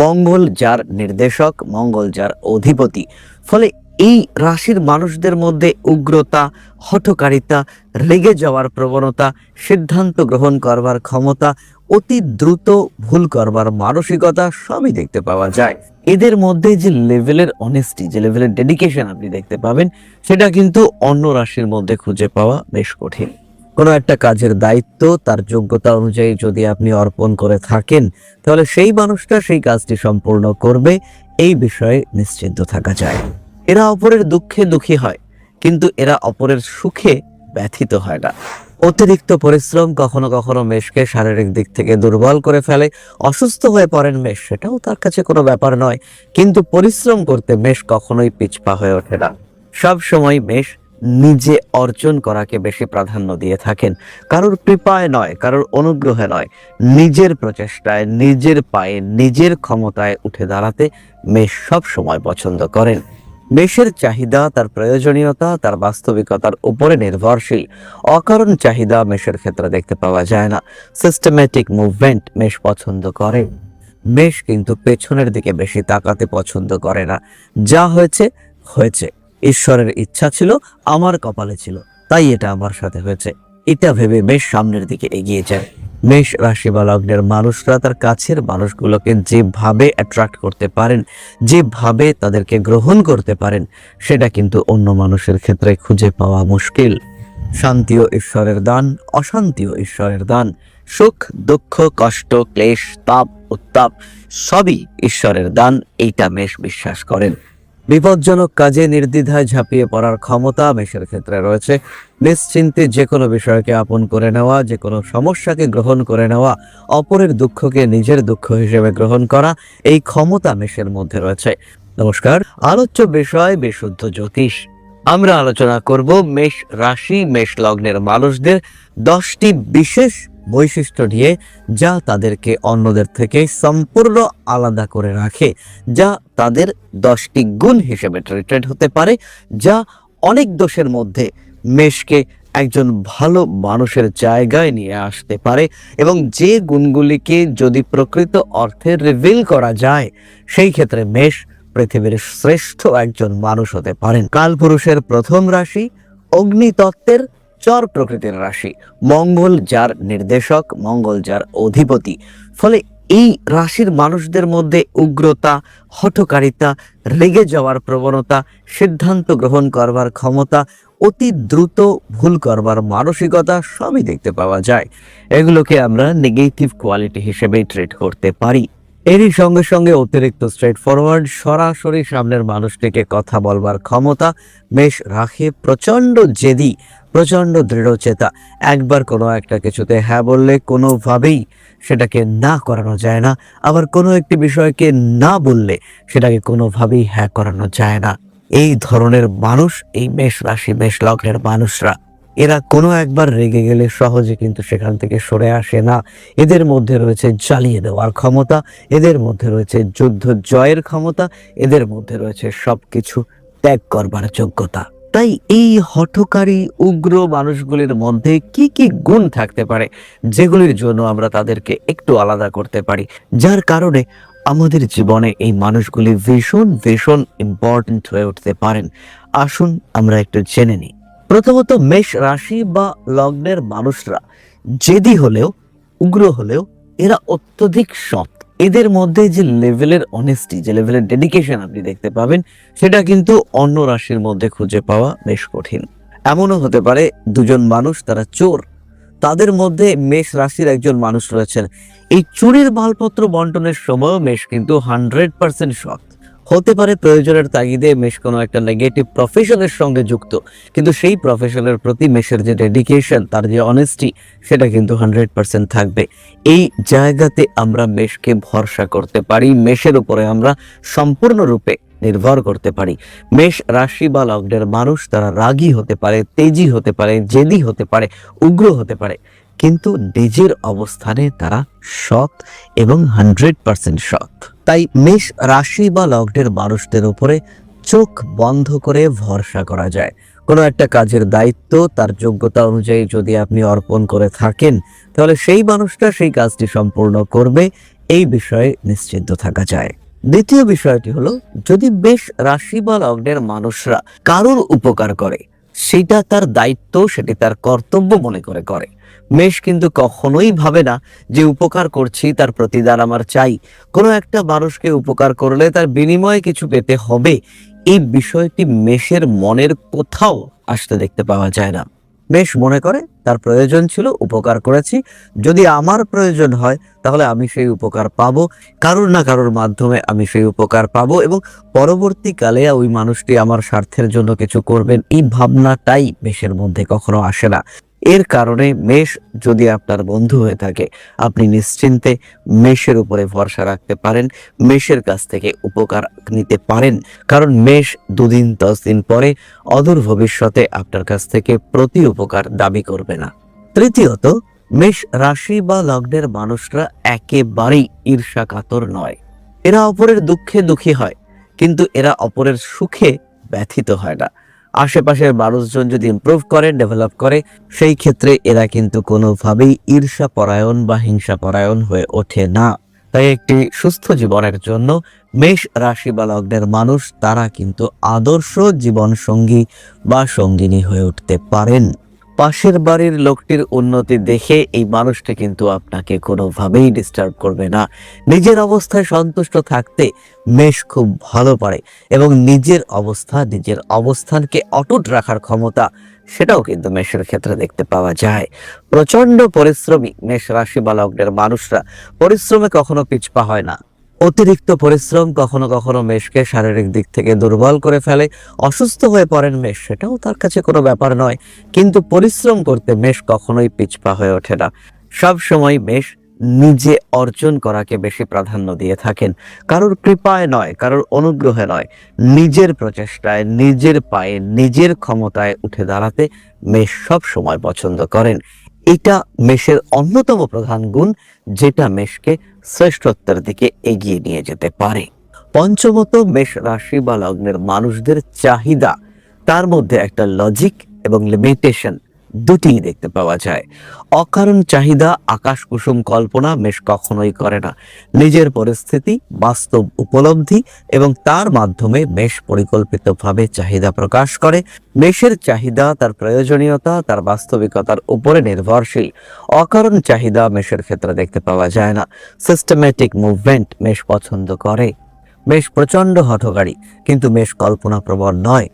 মঙ্গল যার নির্দেশক, মঙ্গল যার অধিপতি। ফলে এই রাশির মানুষদের মধ্যে উগ্রতা, হঠকারিতা, রেগে যাওয়ার প্রবণতা, সিদ্ধান্ত গ্রহণ করবার ক্ষমতা, অতি দ্রুত ভুল করবার মানসিকতা সবই দেখতে পাওয়া যায়। এদের মধ্যে যে লেভেলের অনেস্টি যে লেভেলের ডেডিকেশন আপনি দেখতে পাবেন, সেটা কিন্তু অন্য রাশির মধ্যে খুঁজে পাওয়া বেশ কঠিন। কোনো একটা কাজের দায়িত্ব তার যোগ্যতা অনুযায়ী যদি আপনি অর্পণ করে থাকেন, তাহলে সেই মানুষটা সেই কাজটি সম্পূর্ণ করবে। এই বিষয়ে নিশ্চিন্ত থাকা যায়। এরা অপরের দুঃখে দুঃখী হয়, কিন্তু এরা অপরের সুখে ব্যথিত হয় না। অতিরিক্ত পরিশ্রম কখনো কখনো মেষকে শারীরিক দিক থেকে দুর্বল করে ফেলে। অসুস্থ হয়ে পড়েন মেষ, সেটাও তার কাছে কোনো ব্যাপার নয়। কিন্তু পরিশ্রম করতে মেষ কখনোই পিছপা হয়ে ওঠে না। সব সময় মেষ নিজে অর্জন করাকে বেশি প্রাধান্য দিয়ে থাকেন। কারোর কৃপায় নয়, কারোর অনুগ্রহে নয়। নিজের প্রচেষ্টায়, নিজের পায়ে, নিজের ক্ষমতায় উঠে দাঁড়াতে মেষ সব সময় পছন্দ করেন। মেষের চাহিদা, তার প্রয়োজনীয়তা, তার বাস্তবিকতার উপরে নির্ভরশীল। অকারণ চাহিদা মেষের ক্ষেত্রে দেখতে পাওয়া যায় না। সিস্টেম্যাটিক মুভমেন্ট মেষ পছন্দ করে। মেষ কিন্তু পেছনের দিকে বেশি তাকাতে পছন্দ করে না। যা হয়েছে হয়েছে। ঈশ্বরের ইচ্ছা ছিল, আমার কপালে ছিল। তাই এটা আমার সাথে হয়েছে। এটা ভেবে মেষ সামনের দিকে এগিয়ে যায়। মেষ রাশি বা লগ্নের মানুষরা তার কাছের মানুষগুলোকে যেভাবে অ্যাট্রাক্ট করতে পারেন, যেভাবে তাদেরকে গ্রহণ করতে পারেন, সেটা কিন্তু অন্য মানুষের ক্ষেত্রে খুঁজে পাওয়া মুশকিল। শান্তিও ঈশ্বরের দান, অশান্তিও ঈশ্বরের দান। সুখ, দুঃখ, কষ্ট, ক্লেশ, তাপ, উত্তাপ, সবই ঈশ্বরের দান, এইটা মেষ বিশ্বাস করেন। বিপজ্জনক কাজে নির্দ্বিধায় ঝাঁপিয়ে পড়ার ক্ষমতা মেষের ক্ষেত্রে রয়েছে। নিশ্চিন্তে যে কোনো বিষয়কে আপন করে নেওয়া যে কোনো সমস্যাকে গ্রহণ করে নেওয়া, অপরের দুঃখকে নিজের দুঃখ হিসেবে গ্রহণ করা, এই ক্ষমতা মেষের মধ্যে রয়েছে। নমস্কার, আলোচ্য বিষয় বিশুদ্ধ জ্যোতিষ। আমরা আলোচনা করব মেষ রাশি, মেষ লগ্নের মানুষদের দশটি বিশেষ বৈশিষ্ট্য নিয়ে যা তাদেরকে অন্যদের থেকে সম্পূর্ণ আলাদা করে রাখে, যা তাদের দশটি গুণ হিসেবে ট্রিটেড হতে পারে, যা অনেক দোষের মধ্যে মেষকে একজন ভালো মানুষের জায়গায় নিয়ে আসতে পারে এবং যে গুণগুলিকে যদি প্রকৃত অর্থে রিভিল করা যায়, সেই ক্ষেত্রে মেষ পৃথিবীর শ্রেষ্ঠ একজন মানুষ হতে পারেন। কালপুরুষের প্রথম রাশি অগ্নিতত্ত্বের চর প্রকৃতির রাশি। মঙ্গল যার নির্দেশক, মঙ্গল যার অধিপতি। ফলে এই রাশির মানুষদের মধ্যে উগ্রতা, হঠকারিতা, রেগে যাওয়ার প্রবণতা, সিদ্ধান্ত গ্রহণ করবার ক্ষমতা, অতি দ্রুত ভুল করবার মানসিকতা সবই দেখতে পাওয়া যায়। এগুলোকে আমরা নেগেটিভ কোয়ালিটি হিসেবে ট্রিট করতে পারি। এরই সঙ্গে সঙ্গে অতিরিক্ত স্ট্রেট ফরওয়ার্ড সরাসরি সামনের মানুষটিকে কথা বলবার ক্ষমতা বেশ রাখে প্রচণ্ড জেদি প্রচণ্ড দৃঢ়চেতা। একবার কোনো একটা কিছুতে হ্যাঁ বললে কোনোভাবেই সেটাকে না করানো যায় না। আবার কোনো একটি বিষয়কে না বললে সেটাকে কোনোভাবেই হ্যাঁ করানো যায় না। এই ধরনের মানুষ, এই মেষ রাশি, মেষ লগ্নের মানুষরা, এরা কোনো একবার রেগে গেলে সহজে কিন্তু সেখান থেকে সরে আসে না। এদের মধ্যে রয়েছে জ্বালিয়ে দেওয়ার ক্ষমতা, এদের মধ্যে রয়েছে যুদ্ধ জয়ের ক্ষমতা, এদের মধ্যে রয়েছে সব কিছু ত্যাগ করবার যোগ্যতা। তাই এই হঠকারী উগ্র মানুষগুলির মধ্যে কি কি গুণ থাকতে পারে, যেগুলির জন্য আমরা তাদেরকে একটু আলাদা করতে পারি? যার কারণে আমাদের জীবনে এই মানুষগুলি ভীষণ ভীষণ ইম্পর্ট্যান্ট হয়ে উঠতে পারেন। আসুন আমরা একটু জেনে নিই। প্রথমত মেষ রাশি বা লগ্নের মানুষরা, জেদি হলেও, উগ্র হলেও, এরা অত্যধিক সৎ। এদের মধ্যে যে লেভেলের অনেস্টি যে লেভেলের ডেডিকেশন আপনি দেখতে পাবেন, সেটা কিন্তু অন্য রাশির মধ্যে খুঁজে পাওয়া বেশ কঠিন। এমনও হতে পারে দুজন মানুষ তারা চোর, তাদের মধ্যে মেষ রাশির একজন মানুষ রয়েছেন। এই চুরির মালপত্র বন্টনের সময়ও মেষ কিন্তু হান্ড্রেড পার্সেন্ট সৎ হতে পারে প্রয়োজনের তাগিদে মেষ কোনো একটা নেগেটিভ প্রফেশনের সঙ্গে যুক্ত। কিন্তু সেই প্রফেশনের প্রতি মেষের যে ডেডিকেশন তার যে অনেস্টি সেটা কিন্তু হান্ড্রেড পার্সেন্ট থাকবে। এই জায়গাতে আমরা মেষকে ভরসা করতে পারি মেষের উপরে আমরা সম্পূর্ণরূপে নির্ভর করতে পারি। মেষ রাশি বা লগ্নের মানুষ, তারা রাগী হতে পারে, তেজি হতে পারে, জেদি হতে পারে, উগ্র হতে পারে। কিন্তু নিজের অবস্থানে তারা সৎ এবং হান্ড্রেড পার্সেন্ট সৎ। তাই মেষ রাশি বা লগ্নের মানুষদের উপরে চোখ বন্ধ করে ভরসা করা যায়। কোনো একটা কাজের দায়িত্ব, তার যোগ্যতা অনুযায়ী যদি আপনি অর্পণ করে থাকেন, তাহলে সেই মানুষটা সেই কাজটি সম্পূর্ণ করবে, এই বিষয়ে নিশ্চিন্ত থাকা যায়। দ্বিতীয় বিষয়টি হলো, যদি বেশ রাশি বা লগ্নের মানুষরা কারোর উপকার করে, সেটা তার দায়িত্ব, সেটি তার কর্তব্য মনে করে করে। মেষ কিন্তু কখনোই ভাবে না যে উপকার করছি, তার প্রতিদান আমার চাই। কোনো একটা মানুষকে উপকার করলে তার বিনিময়ে কিছু পেতে হবে। এই বিষয়টি মেষের মনের কোথাও আসতে দেখতে পাওয়া যায় না। মেষ মনে করে, তার প্রয়োজন ছিল, উপকার করেছি। যদি আমার প্রয়োজন হয়, তাহলে আমি সেই উপকার পাবো। কারোর না কারোর মাধ্যমে আমি সেই উপকার পাবো এবং পরবর্তীকালে ওই মানুষটি আমার স্বার্থের জন্য কিছু করবেন এই ভাবনাটাই মেষের মধ্যে কখনো আসে না। এর কারণে মেষ যদি আপনার বন্ধু হয়ে থাকে, আপনি নিশ্চিন্তে মেষের উপরে ভরসা রাখতে পারেন, মেষের কাছ থেকে উপকার নিতে পারেন। কারণ মেষ দুদিন, দশ দিন পরে অদূর ভবিষ্যতে আপনার কাছ থেকে প্রতি উপকার দাবি করবে না। তৃতীয়ত, মেষ রাশি বা লগ্নের মানুষরা একেবারেই ঈর্ষা কাতর নয়। এরা অপরের দুঃখে দুঃখী হয়, কিন্তু এরা অপরের সুখে ব্যথিত হয় না। আশেপাশের মানুষজন যদি ইম্প্রুভ করে ডেভেলপ করে, সেই ক্ষেত্রে এরা কিন্তু কোনোভাবেই ঈর্ষা পরায়ণ বা হিংসা পরায়ণ হয়ে ওঠে না। তাই একটি সুস্থ জীবনের জন্য মেষ রাশি বা লগ্নের মানুষ, তারা কিন্তু আদর্শ জীবন সঙ্গী বা সঙ্গিনী হয়ে উঠতে পারেন। পাশের বাড়ির লোকটির উন্নতি দেখে এই মানুষটি কিন্তু আপনাকে কোনোভাবেই ডিস্টার্ব করবে না। নিজের অবস্থায় সন্তুষ্ট থাকতে মেষ খুব ভালো পারে এবং নিজের অবস্থা, নিজের অবস্থানকে অটুট রাখার ক্ষমতা সেটাও কিন্তু মেষের ক্ষেত্রে দেখতে পাওয়া যায়। প্রচণ্ড পরিশ্রমী মেষ রাশি বা লগ্নের মানুষরা পরিশ্রমে কখনো পিছপা হয় না। অতিরিক্ত পরিশ্রম কখনো কখনো মেষকে শারীরিক দিক থেকে দুর্বল করে ফেলে, অসুস্থ হয়ে পড়েন মেষ, সেটাও তার কাছে কোনো ব্যাপার নয়। কিন্তু পরিশ্রম করতে মেষ কখনোই পিছপা হয়ে ওঠে না। সব সময় মেষ নিজে অর্জন করাকে বেশি প্রাধান্য দিয়ে থাকেন। কারোর কৃপায় নয়, কারোর অনুগ্রহে নয়। নিজের প্রচেষ্টায়, নিজের পায়ে, নিজের ক্ষমতায় উঠে দাঁড়াতে মেষ সব সময় পছন্দ করেন। এটা মেষের অন্যতম প্রধান গুণ, যেটা মেষকে শ্রেষ্ঠত্বের দিকে এগিয়ে নিয়ে যেতে পারে। পঞ্চমত, মেষ রাশি বা লগ্নের মানুষদের চাহিদা। তার মধ্যে একটা লজিক এবং লিমিটেশন দুটিই দেখতে পাওয়া যায়। অকারণ চাহিদা আকাশ কুসুম কল্পনা মেষ কখনোই করে না। নিজের পরিস্থিতি, বাস্তব উপলব্ধি এবং তার মাধ্যমে মেষ পরিকল্পিতভাবে চাহিদা প্রকাশ করে। মেষের চাহিদা, তার প্রয়োজনীয়তা, তার বাস্তবিকতার উপরে নির্ভরশীল। অকারণ চাহিদা মেষের ক্ষেত্রে দেখতে পাওয়া যায় না। সিস্টেম্যাটিক মুভমেন্ট মেষ পছন্দ করে। মেষ প্রচণ্ড হঠকারী, কিন্তু মেষ কল্পনা প্রবণ নয়।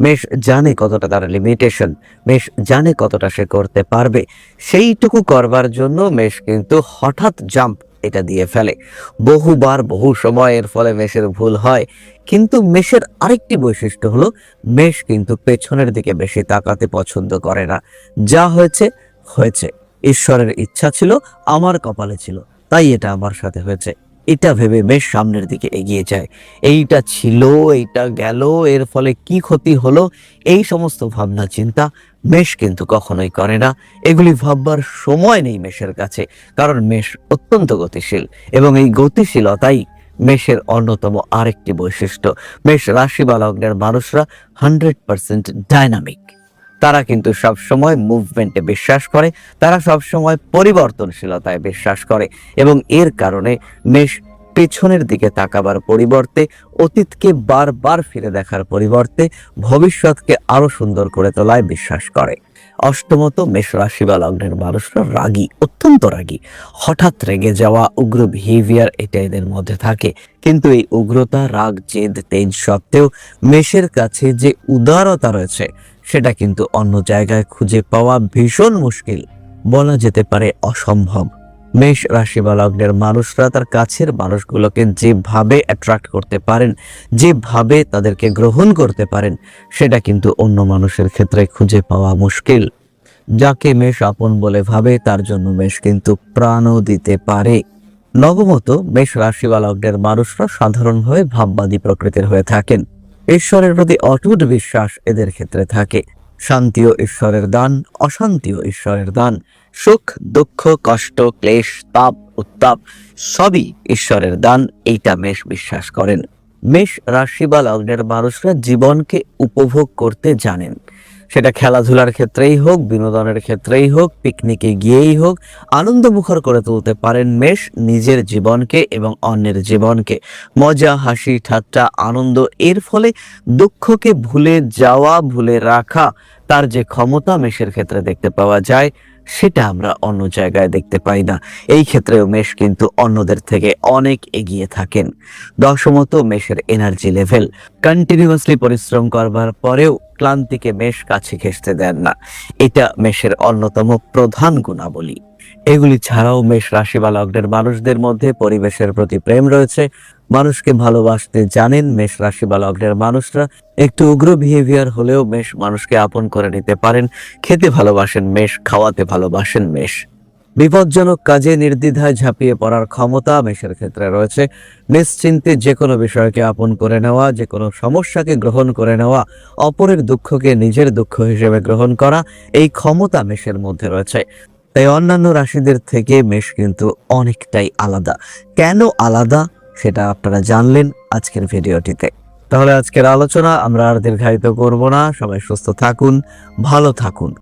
মেষ জানে কতটা তার লিমিটেশন মেষ জানে কতটা সে করতে পারবে। সেইটুকু করবার জন্য মেষ কিন্তু হঠাৎ জাম্প এটা দিয়ে ফেলে। বহুবার, বহু সময় এর ফলে মেষের ভুল হয়। কিন্তু মেষের আরেকটি বৈশিষ্ট্য হলো, মেষ কিন্তু পেছনের দিকে বেশি তাকাতে পছন্দ করে না। যা হয়েছে হয়েছে। ঈশ্বরের ইচ্ছা ছিল, আমার কপালে ছিল। তাই এটা আমার সাথে হয়েছে। এটা ভেবে বেশ সামনের দিকে এগিয়ে যায়। এইটা ছিল, এইটা গেল, এর ফলে কি ক্ষতি হলো, এই সমস্ত ভাবনা, চিন্তা মেষ কিন্তু কখনোই করে না। এগুলি ভাববার সময় নেই মেষের কাছে, কারণ মেষ অত্যন্ত গতিশীল এবং এই গতিশীলতাই মেষের অন্যতম আরেকটি বৈশিষ্ট্য। মেষ রাশি বা লগ্নের মানুষরা হান্ড্রেড পার্সেন্ট ডাইনামিক। তারা কিন্তু সব সময় মুভমেন্টে বিশ্বাস করে, তারা সব সময় পরিবর্তনশীলতায় বিশ্বাস করে এবং এর কারণে মেষ পেছনের দিকে তাকাবার পরিবর্তে, অতীতকে বারবার ফিরে দেখার পরিবর্তে, ভবিষ্যৎকে আরও সুন্দর করে তোলায় বিশ্বাস করে। অষ্টমত, মেষ রাশি বা লগ্নের মানুষরা রাগী, অত্যন্ত রাগী। হঠাৎ রেগে যাওয়া উগ্র বিহেভিয়ার এটা এদের মধ্যে থাকে। কিন্তু এই উগ্রতা, রাগ, জেদ, তেজ সত্ত্বেও মেষের কাছে যে উদারতা রয়েছে, সেটা কিন্তু অন্য জায়গায় খুঁজে পাওয়া ভীষণ মুশকিল। বলা যেতে পারে অসম্ভব। মেষ রাশি বা লগ্নের মানুষরা তার কাছের মানুষগুলোকে যেভাবে অ্যাট্রাক্ট করতে পারেন, যেভাবে তাদেরকে গ্রহণ করতে পারেন, সেটা কিন্তু অন্য মানুষের ক্ষেত্রে খুঁজে পাওয়া মুশকিল। যাকে মেষ আপন বলে ভাবে, তার জন্য মেষ কিন্তু প্রাণও দিতে পারে। নবমত, মেষ রাশি বা লগ্নের মানুষরা সাধারণভাবে ভাববাদী প্রকৃতির হয়ে থাকেন। ঈশ্বরের প্রতি অটুট বিশ্বাস এদের ক্ষেত্রে থাকে। শান্তিও ঈশ্বরের দান, অশান্তিও ঈশ্বরের দান। সুখ, দুঃখ, কষ্ট, ক্লেশ তাপ উত্তাপ, সবই ঈশ্বরের দান, এইটা মেষ বিশ্বাস করেন। মেষ রাশি বা লগ্নের মানুষরা জীবনকে উপভোগ করতে জানেন। সেটা খেলাধুলার ক্ষেত্রেই হোক, বিনোদনের ক্ষেত্রেই হোক, পিকনিকে গিয়েই হোক আনন্দমুখর করে তুলতে পারেন মেষ নিজের জীবনকে এবং অন্যের জীবনকে। মজা, হাসি, ঠাট্টা, আনন্দ, এর ফলে দুঃখকে ভুলে যাওয়া, ভুলে রাখা, তার যে ক্ষমতা মেষের ক্ষেত্রে দেখতে পাওয়া যায় সেটা আমরা অন্য জায়গায় দেখতে পাই না। এই ক্ষেত্রেও মেষ কিন্তু অন্যদের থেকে অনেক এগিয়ে থাকেন। দশমত মেষের এনার্জি লেভেল কন্টিনিউয়াসলি পরিশ্রম করবার পরেও ক্লান্তিকে মেষ কাছে ঘেঁষতে দেন না। এটা মেষের অন্যতম প্রধান গুণাবলী। এগুলি ছাড়াও মেষ রাশি বা লগ্নের মানুষদের মধ্যে পরিবেশের প্রতি প্রেম রয়েছে। মানুষকে ভালোবাসতে জানেন মেষ রাশি বা লগ্নের মানুষরা একটু উগ্র বিহেভিয়ার হলেও মেষ মানুষকে আপন করে নিতে পারেন, খেতে ভালোবাসেন মেষ, খাওয়াতে ভালোবাসেন মেষ। বিপজ্জনক কাজে নির্দ্বিধায় ঝাঁপিয়ে পড়ার ক্ষমতা মেষের ক্ষেত্রে রয়েছে। নিশ্চিন্তে যে কোনো বিষয়কে আপন করে নেওয়া যে কোনো সমস্যাকে গ্রহণ করে নেওয়া, অপরের দুঃখকে নিজের দুঃখ হিসেবে গ্রহণ করা, এই ক্ষমতা মেষের মধ্যে রয়েছে। তাই অন্যান্য রাশিদের থেকে মেষ কিন্তু অনেকটাই আলাদা। কেন আলাদা? সেটা আপনারা জানলেন আজকের ভিডিওটিতে। তাহলে আজকের আলোচনা আমরা আর দীর্ঘায়িত করব না। সবাই সুস্থ থাকুন ভালো থাকুন।